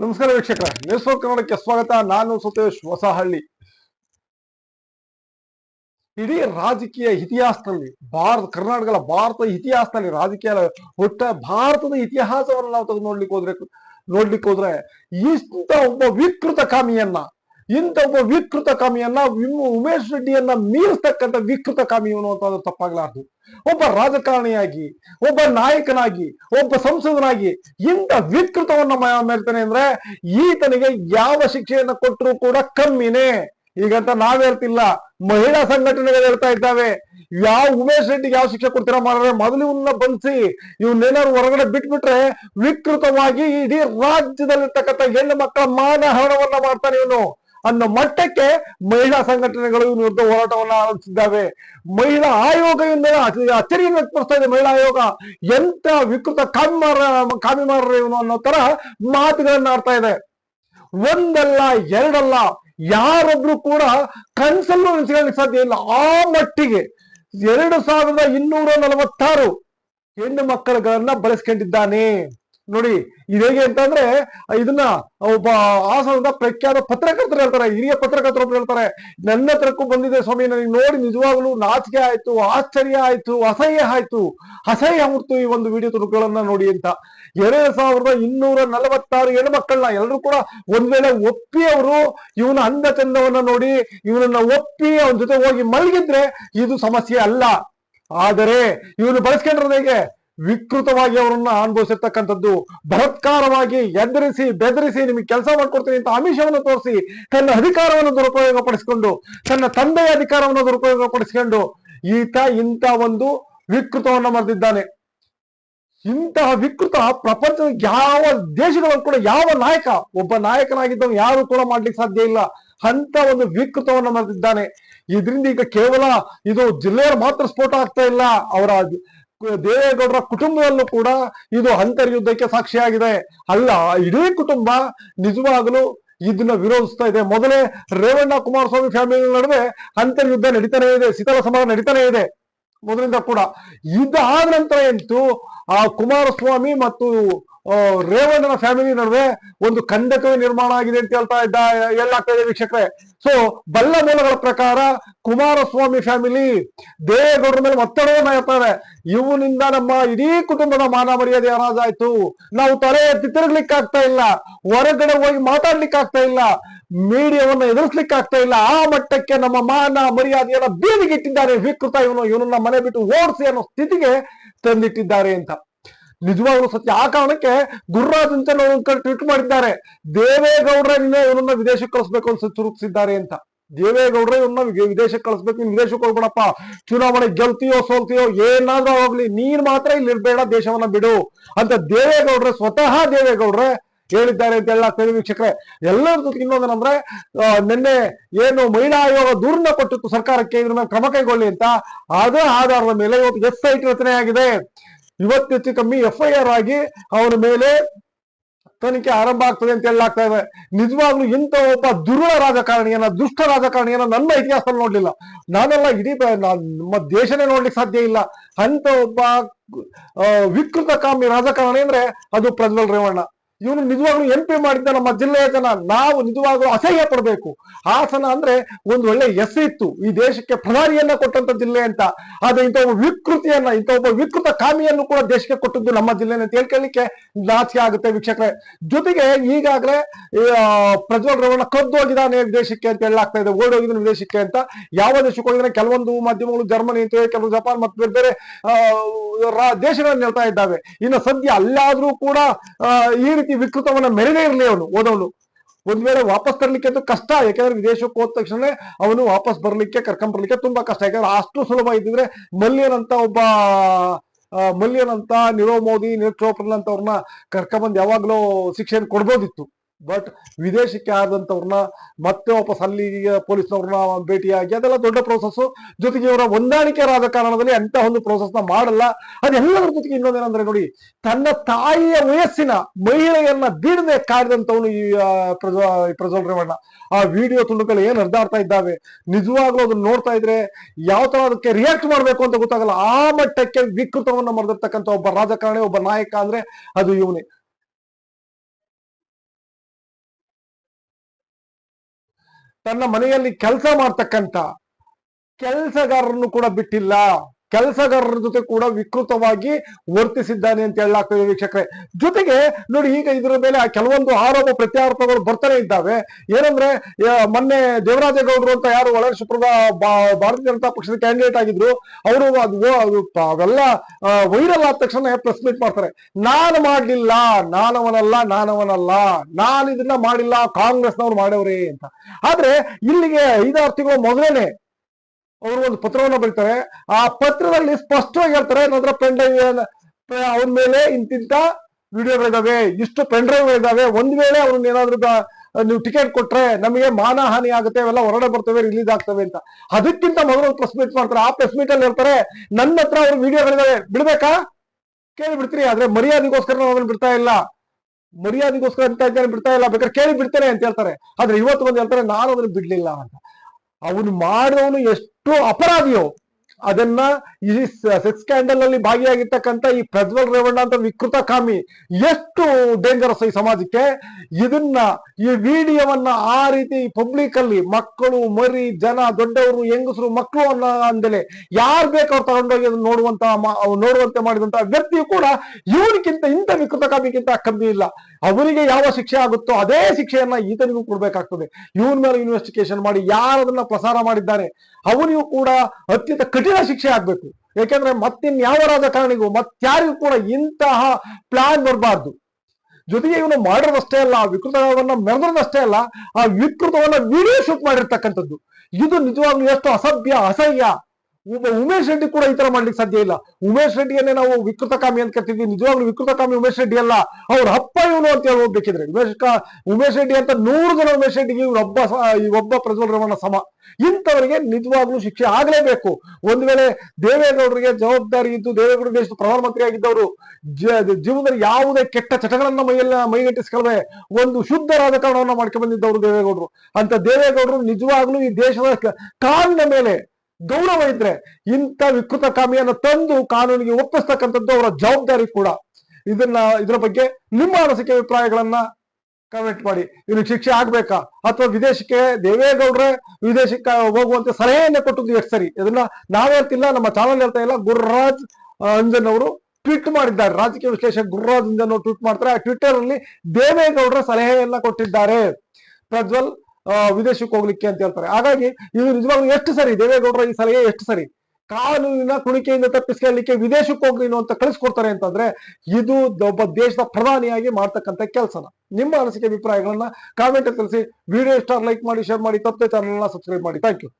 ನಮಸ್ಕಾರ ವೀಕ್ಷಕರೇ ನ್ಯೂಸ್ ಕನ್ನಡಕ್ಕೆ ಸ್ವಾಗತ. ನಾನು ಸುತೇಶ್ ಹೊಸಹಳ್ಳಿ. ಇಡೀ ರಾಜಕೀಯ ಇತಿಹಾಸದಲ್ಲಿ, ಭಾರತ, ಕರ್ನಾಟಕದ ಭಾರತ ಇತಿಹಾಸದಲ್ಲಿ ರಾಜಕೀಯ ಒಟ್ಟ ಭಾರತದ ಇತಿಹಾಸವನ್ನು ನಾವು ತೆಗೆದು ನೋಡ್ಲಿಕ್ಕೆ ಹೋದ್ರೆ ನೋಡ್ಲಿಕ್ಕೆ ಹೋದ್ರೆ, ಇಂಥ ಒಬ್ಬ ವಿಕೃತ ಕಾಮಿಯನ್ನ ಇಂಥ ಒಬ್ಬ ವಿಕೃತ ಕಾಮಿಯನ್ನ ಉಮೇಶ್ ರೆಡ್ಡಿಯನ್ನ ಮೀರಿಸ್ತಕ್ಕಂಥ ವಿಕೃತ ಕಾಮಿ ಅಂತ ತಪ್ಪಾಗ್ಲಾರ್ದು. ಒಬ್ಬ ರಾಜಕಾರಣಿಯಾಗಿ, ಒಬ್ಬ ನಾಯಕನಾಗಿ, ಒಬ್ಬ ಸಂಸದನಾಗಿ ಇಂಥ ವಿಕೃತವನ್ನ ಮ- ಮೆಲ್ತಾನೆ ಅಂದ್ರೆ ಈತನಿಗೆ ಯಾವ ಶಿಕ್ಷೆಯನ್ನ ಕೊಟ್ಟರು ಕೂಡ ಕಮ್ಮಿನೇ. ಈಗಂತ ನಾವ್ ಹೇಳ್ತಿಲ್ಲ, ಮಹಿಳಾ ಸಂಘಟನೆಗಳು ಹೇಳ್ತಾ ಇದ್ದಾವೆ. ಯಾವ ಉಮೇಶ್ ರೆಡ್ಡಿಗೆ ಯಾವ ಶಿಕ್ಷೆ ಕೊಡ್ತೀರಾ ಮಾಡಿದ್ರೆ ಮೊದಲು ಇವನ್ನ ಬಂಧಿಸಿ ಇವನ್ನೇನಾದ್ರು ಹೊರಗಡೆ ಬಿಟ್ಬಿಟ್ರೆ ವಿಕೃತವಾಗಿ ಇಡೀ ರಾಜ್ಯದಲ್ಲಿರ್ತಕ್ಕಂಥ ಹೆಣ್ಣು ಮಕ್ಕಳ ಮಾನಹರಣವನ್ನ ಮಾಡ್ತಾನೆ ಇವನು. ಅನ್ನೋ ಮಟ್ಟಕ್ಕೆ ಮಹಿಳಾ ಸಂಘಟನೆಗಳು ವಿರುದ್ಧ ಹೋರಾಟವನ್ನು ಆರಂಭಿಸಿದ್ದಾವೆ. ಮಹಿಳಾ ಆಯೋಗ ಇವನ್ನ ಅಚ್ಚ- ಅಚ್ಚರಿಯನ್ನು ವ್ಯಕ್ತಪಡಿಸ್ತಾ ಇದೆ ಮಹಿಳಾ ಆಯೋಗ ಎಂತ ವಿಕೃತ ಕಾಮಿಮಾರ ಕಾಮಿಮಾರ ಇವನು ಅನ್ನೋ ತರ ಮಾತುಗಳನ್ನ ಆಡ್ತಾ ಇದೆ. ಒಂದಲ್ಲ, ಎರಡಲ್ಲ, ಯಾರೊಬ್ರು ಕೂಡ ಕನ್ಸಲ್ಲೂ ನೆನೆಸ್ಕೊಳ್ಳಿಕ್ಕೆ ಸಾಧ್ಯ ಇಲ್ಲ. ಆ ಮಟ್ಟಿಗೆ ಎರಡು ಸಾವಿರದ ಇನ್ನೂರ ನಲವತ್ತಾರು ಹೆಣ್ಣು ಮಕ್ಕಳುಗಳನ್ನ ಬಳಸ್ಕೊಂಡಿದ್ದಾನೆ. ನೋಡಿ, ಇದು ಹೇಗೆ ಅಂತಂದ್ರೆ, ಇದನ್ನ ಒಬ್ಬ ಹಾಸನದ ಪ್ರಖ್ಯಾತ ಪತ್ರಕರ್ತರು ಹೇಳ್ತಾರೆ, ಹಿರಿಯ ಪತ್ರಕರ್ತರು ಹೇಳ್ತಾರೆ, ನನ್ನ ಹತ್ರಕ್ಕೂ ಬಂದಿದೆ ಸ್ವಾಮಿ, ನನಗೆ ನೋಡಿ ನಿಜವಾಗ್ಲೂ ನಾಚಿಕೆ ಆಯ್ತು, ಆಶ್ಚರ್ಯ ಆಯ್ತು, ಅಸಹ್ಯ ಆಯ್ತು, ಅಸಹ್ಯ ಹುಡ್ತು ಈ ಒಂದು ವಿಡಿಯೋ ತುಣುಕುಗಳನ್ನ ನೋಡಿ ಅಂತ. ಎರಡ್ ಸಾವಿರದ ಇನ್ನೂರ ನಲವತ್ತಾರು ಹೆಣ್ಮಕ್ಕಳನ್ನ ಎಲ್ಲರೂ ಕೂಡ ಒಂದ್ ವೇಳೆ ಒಪ್ಪಿ ಅವರು ಇವನ ಅಂದ ಚಂದವನ್ನ ನೋಡಿ, ಇವನನ್ನ ಒಪ್ಪಿ ಅವನ ಜೊತೆ ಹೋಗಿ ಮಲಗಿದ್ರೆ ಇದು ಸಮಸ್ಯೆ ಅಲ್ಲ. ಆದರೆ ಇವನು ಬಳಸ್ಕೊಂಡ್ರದ ಹೇಗೆ? ವಿಕೃತವಾಗಿ ಅವರನ್ನ ಅನುಭವಿಸಿರ್ತಕ್ಕಂಥದ್ದು. ಬಲತ್ಕಾರವಾಗಿ ಎದುರಿಸಿ, ಬೆದರಿಸಿ ನಿಮಗೆ ಕೆಲಸ ಮಾಡ್ಕೊಡ್ತೀನಿ ಅಂತ ಆಮಿಷವನ್ನು ತೋರಿಸಿ, ತನ್ನ ಅಧಿಕಾರವನ್ನು ದುರುಪಯೋಗ ಪಡಿಸಿಕೊಂಡು ತನ್ನ ತಂದೆಯ ಅಧಿಕಾರವನ್ನು ದುರುಪಯೋಗ ಪಡಿಸಿಕೊಂಡು ಈತ ಇಂಥ ಒಂದು ವಿಕೃತವನ್ನ ಮರೆದಿದ್ದಾನೆ. ಇಂತಹ ವಿಕೃತ ಪ್ರಪಂಚದ ಯಾವ ದೇಶದವರು ಕೂಡ ಯಾವ ನಾಯಕ, ಒಬ್ಬ ನಾಯಕನಾಗಿದ್ದವನು ಯಾರು ಕೂಡ ಮಾಡ್ಲಿಕ್ಕೆ ಸಾಧ್ಯ ಇಲ್ಲ. ಅಂತ ಒಂದು ವಿಕೃತವನ್ನ ಮರೆದಿದ್ದಾನೆ. ಇದರಿಂದ ಈಗ ಕೇವಲ ಇದು ಜಿಲ್ಲೆಯ ಮಾತ್ರ ಸ್ಫೋಟ ಆಗ್ತಾ ಇಲ್ಲ. ಅವರ ದೇವೇಗೌಡರ ಕುಟುಂಬದಲ್ಲೂ ಕೂಡ ಇದು ಅಂತರ್ಯುದ್ಧಕ್ಕೆ ಸಾಕ್ಷಿಯಾಗಿದೆ. ಅಲ್ಲ, ಇಡೀ ಕುಟುಂಬ ನಿಜವಾಗಲೂ ಇದನ್ನ ವಿರೋಧಿಸ್ತಾ ಇದೆ. ಮೊದಲೇ ರೇವಣ್ಣ ಕುಮಾರಸ್ವಾಮಿ ಫ್ಯಾಮಿಲಿ ನಡುವೆ ಅಂತರ್ಯುದ್ಧ ನಡೀತಾನೆ ಇದೆ, ಶೀತಲ ಸಮರ ನಡೀತಾನೆ ಇದೆ. ಮೊದಲಿಂದ ಕೂಡ. ಇದಾದ ನಂತರ ಎಂತು, ಆ ಕುಮಾರಸ್ವಾಮಿ ಮತ್ತು ರೇವಣ್ಣನ ಫ್ಯಾಮಿಲಿ ನಡುವೆ ಒಂದು ಖಂಡಕವೇ ನಿರ್ಮಾಣ ಆಗಿದೆ ಅಂತ ಹೇಳ್ತಾ ಇದ್ದ, ಎಲ್ಲ ಕಡೆ ವೀಕ್ಷಕರೇ. ಸೊ ಬಲ್ಲ ಮೂಲಗಳ ಪ್ರಕಾರ ಕುಮಾರಸ್ವಾಮಿ ಫ್ಯಾಮಿಲಿ ದೇವೇಗೌಡರ ಮೇಲೆ ಒತ್ತಡವನ್ನ ಹೇಳ್ತಾರೆ ಇವನಿಂದ ನಮ್ಮ ಇಡೀ ಕುಟುಂಬದ ಮಾನ ಮರ್ಯಾದೆ ಹರಾಜಾಯ್ತು ನಾವು ತಲೆ ಎತ್ತಿ ತಿರುಗ್ಲಿಕ್ಕೆ ಆಗ್ತಾ ಇಲ್ಲ. ಹೊರಗಡೆ ಹೋಗಿ ಮಾತಾಡ್ಲಿಕ್ಕೆ ಆಗ್ತಾ ಇಲ್ಲ. ಮೀಡಿಯಾವನ್ನ ಎದುರಿಸ್ಲಿಕ್ಕೆ ಆಗ್ತಾ ಇಲ್ಲ. ಆ ಮಟ್ಟಕ್ಕೆ ನಮ್ಮ ಮಾನ ಮರ್ಯಾದೆಯನ್ನ ಬೀದಿಗಿಟ್ಟಿದ್ದಾರೆ. ವಿಕೃತ ಇವನು, ಇವನನ್ನ ಮನೆ ಬಿಟ್ಟು ಓಡಿಸಿ ಅನ್ನೋ ಸ್ಥಿತಿಗೆ ತಂದಿಟ್ಟಿದ್ದಾರೆ ಅಂತ. ನಿಜವಾಗ್ಲೂ ಸತ್ಯ. ಆ ಕಾರಣಕ್ಕೆ ಗುರುರಾಜ್ ಅಂತ ಟ್ವೀಟ್ ಮಾಡಿದ್ದಾರೆ. ದೇವೇಗೌಡರನ್ನ ಇವನನ್ನ ವಿದೇಶಕ್ಕೆ ಕಳಿಸ್ಬೇಕು ಅಂತ ಚುರುಕಿಸಿದ್ದಾರೆ ಅಂತ. ದೇವೇಗೌಡ್ರೆ ಇವನ್ನ ವಿದೇಶಕ್ಕೆ ಕಳಿಸ್ಬೇಕು, ನೀನ್ ವಿದೇಶಕ್ಕೆ ಹೋಗ್ಬೇಡಪ್ಪ. ಚುನಾವಣೆ ಗೆಲ್ತೀಯೋ ಸೋಲ್ತೀಯೋ ಏನಾದ್ರೂ ಹೋಗ್ಲಿ ನೀನ್ ಮಾತ್ರ ಇಲ್ಲಿ ಇರ್ಬೇಡ ದೇಶವನ್ನ ಬಿಡು ಅಂತ ದೇವೇಗೌಡ್ರೆ, ಸ್ವತಃ ದೇವೇಗೌಡ್ರೆ ಹೇಳಿದ್ದಾರೆ ಅಂತ ಹೇಳಲಾಗ್ತದೆ ವೀಕ್ಷಕರೇ. ಎಲ್ಲರ ಜೊತೆಗೆ ಇನ್ನೊಂದೇನಂದ್ರೆ ನಿನ್ನೆ ಏನು ಮಹಿಳಾ ಆಯೋಗ ದೂರನ್ನ ಕೊಟ್ಟಿತ್ತು ಸರ್ಕಾರಕ್ಕೆ, ಇದ್ರ ಮೇಲೆ ಕ್ರಮ ಕೈಗೊಳ್ಳಿ ಅಂತ. ಅದೇ ಆಧಾರದ ಮೇಲೆ ಇವತ್ತು ಎಸ್ ಐ ಟಿ ರಚನೆ ಆಗಿದೆ ಇವತ್ತು ಹೆಚ್ಚು ಕಮ್ಮಿ ಎಫ್ ಐ ಆರ್ ಆಗಿ ಅವರ ಮೇಲೆ ತನಿಖೆ ಆರಂಭ ಆಗ್ತದೆ ಅಂತ ಹೇಳಲಾಗ್ತಾ ಇದೆ. ನಿಜವಾಗ್ಲೂ ಇಂಥ ಒಬ್ಬ ದುರುಳ ರಾಜಕಾರಣಿಯನ್ನ, ದುಷ್ಟ ರಾಜಕಾರಣಿಯನ್ನ ನನ್ನ ಇತಿಹಾಸದಲ್ಲಿ ನೋಡ್ಲಿಲ್ಲ. ನಾನೆಲ್ಲ ಇಡೀ ನಮ್ಮ ದೇಶನೇ ನೋಡ್ಲಿಕ್ಕೆ ಸಾಧ್ಯ ಇಲ್ಲ. ಅಂತ ಒಬ್ಬ ವಿಕೃತ ಕಾಮಿ ರಾಜಕಾರಣಿ ಅಂದ್ರೆ ಅದು ಪ್ರಜ್ವಲ್ ರೇವಣ್ಣ. ಇವನು ನಿಜವಾಗ್ಲೂ ಎಂ ಪಿ ಮಾಡಿದ್ದ ನಮ್ಮ ಜಿಲ್ಲೆಯ ಜನ ನಾವು ನಿಜವಾಗ್ಲೂ ಅಸಹ್ಯ ಪಡಬೇಕು. ಹಾಸನ ಅಂದ್ರೆ ಒಂದು ಒಳ್ಳೆ ಹೆಸರು ಇತ್ತು. ಈ ದೇಶಕ್ಕೆ ಪ್ರಧಾನಿಯನ್ನ ಕೊಟ್ಟಂತ ಜಿಲ್ಲೆ ಅಂತ. ಆದ್ರೆ ಇಂಥ ಒಬ್ಬ ವಿಕೃತಿಯನ್ನ, ಇಂಥ ಒಬ್ಬ ವಿಕೃತ ಕಾಮಿಯನ್ನು ಕೂಡ ದೇಶಕ್ಕೆ ಕೊಟ್ಟದ್ದು ನಮ್ಮ ಜಿಲ್ಲೆ ಅಂತ ಹೇಳ್ಕೊಳ್ಳಿಕ್ಕೆ ನಾಚಿಕೆ ಆಗುತ್ತೆ ವೀಕ್ಷಕರೇ. ಜೊತೆಗೆ ಈಗಾಗಲೇ ಪ್ರಜ್ವಲ್ ರವಣ ಕದ್ದು ಹೋಗಿದಾನೆ ವಿದೇಶಕ್ಕೆ ಅಂತ ಹೇಳಲಾಗ್ತಾ ಇದೆ. ಓಡೋಗಿದ್ದಾನೆ ವಿದೇಶಕ್ಕೆ ಅಂತ. ಯಾವ ದೇಶಕ್ಕೆ ಹೋಗಿದ್ರೆ ಕೆಲವೊಂದು ಮಾಧ್ಯಮಗಳು ಜರ್ಮನಿ ಅಂತ ಕೆಲವು ಜಪಾನ್ ಮತ್ತು ಬೇರೆ ಬೇರೆ ದೇಶಗಳನ್ನು ಹೇಳ್ತಾ ಇದ್ದಾವೆ. ಇನ್ನು ಸದ್ಯ ಅಲ್ಲಾದ್ರೂ ಕೂಡ ಈ ರೀತಿ ವಿಕೃತವನ್ನ ಮೆರೆದೇ ಇರಲಿ ಅವನು, ಓದವನು. ಒಂದ್ ವೇಳೆ ವಾಪಸ್ ತರ್ಲಿಕ್ಕೆ ಅದು ಕಷ್ಟ, ಯಾಕಂದ್ರೆ ವಿದೇಶಕ್ಕೆ ಹೋದ ತಕ್ಷಣ ಅವನು ವಾಪಸ್ ಬರ್ಲಿಕ್ಕೆ, ಕರ್ಕೊಂಡ್ ಬರ್ಲಿಕ್ಕೆ ತುಂಬಾ ಕಷ್ಟ. ಯಾಕಂದ್ರೆ ಅಷ್ಟು ಸುಲಭ ಇದ್ದಿದ್ರೆ ಮಲ್ಯನಂತ ಒಬ್ಬ ಮಲ್ಯನಂತ ನೀರವ್ ಮೋದಿ ನೀರವ್ ಚೋಪ್ರಲ್ ಅಂತವ್ರನ್ನ ಕರ್ಕೊಂಬಂದ್ ಯಾವಾಗ್ಲೂ ಶಿಕ್ಷೆಯನ್ನು ಕೊಡ್ಬೋದಿತ್ತು. ಬಟ್ ವಿದೇಶಕ್ಕೆ ಆದಂತವ್ರನ್ನ ಮತ್ತೆ ವಾಪಸ್ ಅಲ್ಲಿ ಪೊಲೀಸ್ನವ್ರನ್ನ ಭೇಟಿಯಾಗಿ, ಅದೆಲ್ಲ ದೊಡ್ಡ ಪ್ರೋಸೆಸ್ ಜೊತೆಗೆ ಇವರ ಹೊಂದಾಣಿಕೆ ಕಾರಣದಲ್ಲಿ ಅಂತ ಒಂದು ಪ್ರೋಸೆಸ್ನ ಮಾಡಲ್ಲ. ಅದೆಲ್ಲದರ ಜೊತೆಗೆ ಇನ್ನೊಂದೇನಂದ್ರೆ ನೋಡಿ, ತನ್ನ ತಾಯಿಯ ವಯಸ್ಸಿನ ಮಹಿಳೆಯನ್ನ ಬೀಡದೆ ಕಾಡಿದಂತವನು ಈ ಪ್ರಜ್ವಲ್ ರೇವಣ್ಣ. ಆ ವಿಡಿಯೋ ತುಂಡುಗಳು ಏನ್ ಹರಿದಾಡ್ತಾ ಇದ್ದಾವೆ? ನಿಜವಾಗ್ಲೂ ಅದನ್ನ ನೋಡ್ತಾ ಇದ್ರೆ ಯಾವ ತರ ಅದಕ್ಕೆ ರಿಯಾಕ್ಟ್ ಮಾಡ್ಬೇಕು ಅಂತ ಗೊತ್ತಾಗಲ್ಲ. ಆ ಮಟ್ಟಕ್ಕೆ ವಿಕೃತವನ್ನ ಮರೆದಿರ್ತಕ್ಕಂಥ ಒಬ್ಬ ರಾಜಕಾರಣಿ, ಒಬ್ಬ ನಾಯಕ ಅಂದ್ರೆ ಅದು ಇವನೇ. ತನ್ನ ಮನೆಯಲ್ಲಿ ಕೆಲಸ ಮಾಡ್ತಕ್ಕಂಥ ಕೆಲಸಗಾರರನ್ನು ಕೂಡ ಬಿಟ್ಟಿಲ್ಲ. ಕೆಲಸಗಾರರ ಜೊತೆ ಕೂಡ ವಿಕೃತವಾಗಿ ವರ್ತಿಸಿದ್ದಾನೆ ಅಂತ ಹೇಳಲಾಗ್ತದೆ ವೀಕ್ಷಕರೇ. ಜೊತೆಗೆ ನೋಡಿ, ಈಗ ಇದರ ಮೇಲೆ ಕೆಲವೊಂದು ಆರೋಪ, ಪ್ರತ್ಯಾರೋಪಗಳು ಬರ್ತಾನೆ ಇದ್ದಾವೆ. ಏನಂದ್ರೆ ಮೊನ್ನೆ ದೇವರಾಜೇಗೌಡರು ಅಂತ ಯಾರು ಒಳ ಶುಕ್ರದ ಭಾರತೀಯ ಜನತಾ ಪಕ್ಷದ ಕ್ಯಾಂಡಿಡೇಟ್ ಆಗಿದ್ರು. ಅವರು ಅವೆಲ್ಲ ವೈರಲ್ ಆದ ತಕ್ಷಣ ಪ್ರೆಸ್ ಮೀಟ್ ಮಾಡ್ತಾರೆ. ನಾನು ಮಾಡಲಿಲ್ಲ, ನಾನವನಲ್ಲ ನಾನವನಲ್ಲ ನಾನು ಇದನ್ನ ಮಾಡಿಲ್ಲ, ಕಾಂಗ್ರೆಸ್ನವ್ರು ಮಾಡವ್ರಿ ಅಂತ. ಆದ್ರೆ, ಇಲ್ಲಿಗೆ ಐದಾರು ತಿಂಗಳು ಮೊದಲೇನೆ ಅವರು ಒಂದು ಪತ್ರವನ್ನು ಬರೀತಾರೆ. ಆ ಪತ್ರದಲ್ಲಿ ಸ್ಪಷ್ಟವಾಗಿ ಹೇಳ್ತಾರೆ, ನಂತರ ಪೆನ್ ಡ್ರೈವ್ ಅವನ ಮೇಲೆ ಇಂತಿಂತ ವಿಡಿಯೋಗಳಿದಾವೆ ಇಷ್ಟು ಪೆನ್ ಡ್ರೈವ್ ಇದಾವೆ. ಒಂದ್ ವೇಳೆ ಅವ್ರನ್ನ ಏನಾದ್ರು ನೀವು ಟಿಕೆಟ್ ಕೊಟ್ರೆ ನಮಗೆ ಮಾನಹಾನಿ ಆಗುತ್ತೆ. ಅವೆಲ್ಲ ಹೊರಡೆ ಬರ್ತವೆ ರಿಲೀಸ್ ಆಗ್ತವೆ ಅಂತ. ಅದಕ್ಕಿಂತ ಮೊದಲು ಪ್ರೆಸ್ ಮೀಟ್ ಮಾಡ್ತಾರೆ. ಆ ಪ್ರೆಸ್ ಮೀಟ್ ಅಲ್ಲಿ ಹೇಳ್ತಾರೆ, ನನ್ನ ಹತ್ರ ಅವ್ರ ವಿಡಿಯೋಗಳಿದಾವೆ ಬಿಡ್ಬೇಕಾ? ಕೇಳಿ ಬಿಡ್ತೀರಿ, ಆದ್ರೆ ಮರ್ಯಾದೆಗೋಸ್ಕರ ನಾವು ಅದನ್ನ ಬಿಡ್ತಾ ಇಲ್ಲ. ಮರ್ಯಾದೆಗೋಸ್ಕರ ಅಂತ ಬಿಡ್ತಾ ಇಲ್ಲ. ಬೇಕಾದ್ರೆ ಕೇಳಿ ಬಿಡ್ತೇನೆ ಅಂತ ಹೇಳ್ತಾರೆ. ಆದ್ರೆ ಇವತ್ತು ಬಂದು ಹೇಳ್ತಾರೆ, ನಾನು ಅದನ್ನ ಬಿಡ್ಲಿಲ್ಲ ಅಂತ. ಅವನು ಮಾಡಿದವನು ಎಷ್ಟು ಅಪರಾಧಿಯೋ ಅದನ್ನ ಈ ಸೆಕ್ಸ್ ಸ್ಕ್ಯಾಂಡಲ್ ಅಲ್ಲಿ ಭಾಗಿಯಾಗಿರ್ತಕ್ಕಂಥ ಈ ಪ್ರಜ್ವಲ್ ರೇವಣ್ಣ ಅಂತ ವಿಕೃತ ಕಾಮಿ ಎಷ್ಟು ಡೇಂಜರಸ್ ಈ ಸಮಾಜಕ್ಕೆ? ಇದನ್ನ ಈ ವಿಡಿಯೋವನ್ನ ಆ ರೀತಿ ಪಬ್ಲಿಕ್ ಅಲ್ಲಿ ಮಕ್ಕಳು, ಮರಿ, ಜನ, ದೊಡ್ಡವರು, ಹೆಂಗಸರು, ಮಕ್ಕಳು ಅನ್ನ ಅಂದಲೆ ಯಾರು ಬೇಕಾದ್ರು ಅವ್ರು ತಗೊಂಡೋಗಿ ನೋಡುವಂತ ನೋಡುವಂತೆ ಮಾಡಿದಂತ ವ್ಯಕ್ತಿಯು ಕೂಡ ಇವನಿಗಿಂತ ಇಂಥ ವಿಕೃತ ಕಾಮಿಗಿಂತ ಕಮ್ಮಿ ಇಲ್ಲ. ಅವರಿಗೆ ಯಾವ ಶಿಕ್ಷೆ ಆಗುತ್ತೋ ಅದೇ ಶಿಕ್ಷೆಯನ್ನ ಈತನಿಗೂ ಕೊಡ್ಬೇಕಾಗ್ತದೆ. ಇವನ್ ಮೇಲೆ ಇನ್ವೆಸ್ಟಿಗೇಷನ್ ಮಾಡಿ ಯಾರು ಅದನ್ನ ಪ್ರಸಾರ ಮಾಡಿದ್ದಾರೆ, ಅವನಿಗೂ ಕೂಡ ಅತ್ಯಂತ ಕಠಿಣ ಶಿಕ್ಷೆ ಆಗ್ಬೇಕು. ಯಾಕೆಂದ್ರೆ ಮತ್ತಿನ್ಯಾವ ರಾಜಕಾರಣಿಗೂ ಮತ್ತಾರಿಗೂ ಕೂಡ ಇಂತಹ ಪ್ಲಾನ್ ಬರಬಾರ್ದು. ಜೊತೆಗೆ ಇವನು ಮಾಡಿರೋದಷ್ಟೇ ಅಲ್ಲ, ಆ ವಿಕೃತವನ್ನ ಮೆರೆದ್ರದಷ್ಟೇ ಅಲ್ಲ, ಆ ವಿಕೃತವನ್ನ ವಿಡಿಯೋ ಶೂಟ್ ಮಾಡಿರ್ತಕ್ಕಂಥದ್ದು. ಇದು ನಿಜವಾಗ್ಲೂ ಎಷ್ಟು ಅಸಭ್ಯ, ಅಸಹ್ಯ ಒಬ್ಬ ಉಮೇಶ್ ರೆಡ್ಡಿ ಕೂಡ ಈ ತರ ಮಾಡ್ಲಿಕ್ಕೆ ಸಾಧ್ಯ ಇಲ್ಲ. ಉಮೇಶ್ ರೆಡ್ಡಿಯನ್ನೇ ನಾವು ವಿಕೃತ ಕಾಮಿ ಅಂತ ಕರ್ತಿದ್ವಿ. ನಿಜವಾಗ್ಲೂ ವಿಕೃತ ಕಾಮಿ ಉಮೇಶ್ ರೆಡ್ಡಿ ಅಲ್ಲ. ಅವ್ರ ಅಪ್ಪ ಇವನು ಅಂತ ಹೇಳಿ ಹೋಗ್ಬೇಕಿದ್ರೆ. ಉಮೇಶ್ ಉಮೇಶ್ ರೆಡ್ಡಿ ಅಂತ ನೂರು ಜನ ಉಮೇಶ್ ರೆಡ್ಡಿಗೆ ಇವ್ರ ಒಬ್ಬ ಈ ಒಬ್ಬ ಪ್ರಜ್ವಲ್ ರಮಣ ಸಮ. ಇಂಥವರಿಗೆ ನಿಜವಾಗ್ಲೂ ಶಿಕ್ಷೆ ಆಗಲೇಬೇಕು. ಒಂದ್ ವೇಳೆ ದೇವೇಗೌಡರಿಗೆ ಜವಾಬ್ದಾರಿ ಇದ್ದು ದೇವೇಗೌಡರು ದೇಶದ ಪ್ರಧಾನಮಂತ್ರಿ ಆಗಿದ್ದವರು ಜೀವನದಲ್ಲಿ ಯಾವುದೇ ಕೆಟ್ಟ ಚಟಗಳನ್ನ ಮೈಯಲ್ಲ ಮೈಗಟ್ಟಿಸ್ಕೊಳ್ಳದೆ ಒಂದು ಶುದ್ಧ ರಾಜಕಾರಣವನ್ನ ಮಾಡ್ಕೊಂಡ್ ಬಂದಿದ್ದವರು ದೇವೇಗೌಡರು. ಅಂತ ದೇವೇಗೌಡರು ನಿಜವಾಗ್ಲೂ ಈ ದೇಶದ ಕಾಲಿನ ಮೇಲೆ ಗೌರವ ಇದ್ರೆ ಇಂಥ ವಿಕೃತ ಕಾಮಿಯನ್ನು ತಂದು ಕಾನೂನಿಗೆ ಒಪ್ಪಿಸ್ತಕ್ಕಂಥದ್ದು ಅವರ ಜವಾಬ್ದಾರಿ ಕೂಡ. ಇದನ್ನ, ಇದರ ಬಗ್ಗೆ ನಿಮ್ಮ ಅನಿಸಿಕೆ ಅಭಿಪ್ರಾಯಗಳನ್ನ ಕಮೆಂಟ್ ಮಾಡಿ. ಇವ್ರಿಗೆ ಶಿಕ್ಷೆ ಆಗ್ಬೇಕಾ? ಅಥವಾ ವಿದೇಶಕ್ಕೆ ದೇವೇಗೌಡ್ರೆ ವಿದೇಶಕ್ಕೆ ಹೋಗುವಂತೆ ಸಲಹೆಯನ್ನೇ ಕೊಟ್ಟದ್ದು ಎಷ್ಟು ಸರಿ? ಇದನ್ನ ನಾವೇ ಹೇಳ್ತಿಲ್ಲ ನಮ್ಮ ಚಾನಲ್ ಹೇಳ್ತಾ ಇಲ್ಲ. ಗುರುರಾಜ್ ಅಂಜನ್ ಅವರು ಟ್ವೀಟ್ ಮಾಡಿದ್ದಾರೆ. ರಾಜಕೀಯ ವಿಶ್ಲೇಷಕ ಗುರುರಾಜ್ ಅಂಜನ್ ಅವರು ಟ್ವೀಟ್ ಮಾಡ್ತಾರೆ. ಆ ಟ್ವಿಟರ್ ಅಲ್ಲಿ ದೇವೇಗೌಡರ ಸಲಹೆಯನ್ನ ಕೊಟ್ಟಿದ್ದಾರೆ. ಪ್ರಜ್ವಲ್ ವಿದೇಶಕ್ಕೆ ಹೋಗ್ಲಿಕ್ಕೆ ಅಂತ ಹೇಳ್ತಾರೆ. ಹಾಗಾಗಿ ಇದು ನಿಜವಾಗ್ಲೂ ಎಷ್ಟು ಸರಿ, ದೇವೇಗೌಡರ ಈ ಸಲಹೆ ಎಷ್ಟು ಸರಿ? ಕಾನೂನಿನ ಕುಣಿಕೆಯಿಂದ ತಪ್ಪಿಸ್ಕೊಳ್ಳಲಿಕ್ಕೆ ವಿದೇಶಕ್ಕೆ ಹೋಗ್ಲಿ ಅಂತ ಕಳಿಸ್ಕೊಡ್ತಾರೆ ಅಂತಂದ್ರೆ ಇದು ಒಬ್ಬ ದೇಶದ ಪ್ರಧಾನಿಯಾಗಿ ಮಾಡ್ತಕ್ಕಂಥ ಕೆಲಸನ. ನಿಮ್ಮ ಅನಿಸಿಕೆ ಅಭಿಪ್ರಾಯಗಳನ್ನ ಕಾಮೆಂಟ್ ತಿಳಿಸಿ. ವಿಡಿಯೋ ಇಷ್ಟ ಲೈಕ್ ಮಾಡಿ ಶೇರ್ ಮಾಡಿ, ತಪ್ಪದೆ ಚಾನಲ್ನ ಸಬ್ಸ್ಕ್ರೈಬ್ ಮಾಡಿ. Thank you